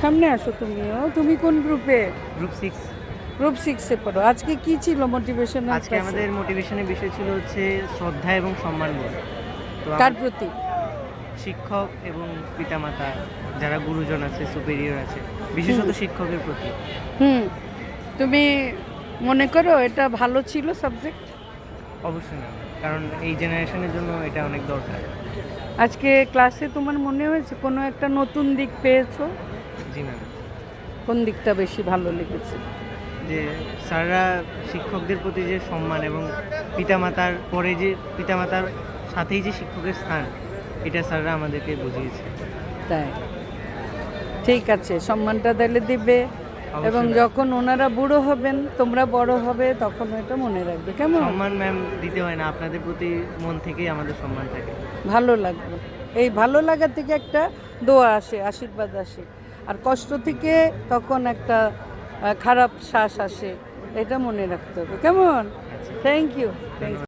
সামনে আসো তুমিও। তুমি কোন গ্রুপে গ্রুপ সিক্স গ্রুপ সিক্সে পড়ো। আজকে কি ছিল মোটিভেশন আজকে আমাদের মোটিভেশনের বিষয় ছিল হচ্ছে শ্রদ্ধা এবং সম্মানবোধ তো কার আমার প্রতি। শিক্ষক এবং পিতামাতা যারা গুরুজন আছে সুপেরিয়র আছে বিশেষত শিক্ষকের প্রতি। হুম। তুমি মনে করো এটা ভালো ছিল সাবজেক্ট অবশ্যই না। কারণ এই জেনারেশনের জন্য এটা অনেক দরকার। আজকে ক্লাসে তোমার মনে হয়েছে কোনো একটা নতুন দিক পেয়েছ? জি ম্যাম কোন দিকটা বেশি ভালো লেগেছে? যে স্যাররা শিক্ষকদের প্রতি যে সম্মান এবং পিতামাতার পরে যে পিতামাতার সাথেই যে শিক্ষকের স্থান এটা স্যাররা আমাদেরকে বুঝিয়েছে। তাই? ঠিক আছে সম্মানটা দিলে দিবে। এবং যখন ওনারা বুড়ো হবেন তোমরা বড় হবে তখন এটা মনে রাখবে। কেমন? সম্মান ম্যাম দিতে হয় না। আপনাদের প্রতি মন থেকেই আমাদের সম্মান থাকে। ভালো লাগবে। এই ভালো লাগা থেকে একটা দোয়া আসে আশীর্বাদ আসে। আর কষ্ট থেকে তখন একটা খারাপ শ্বাস আসে এটা মনে রাখতে হবে। কেমন? Thank you thank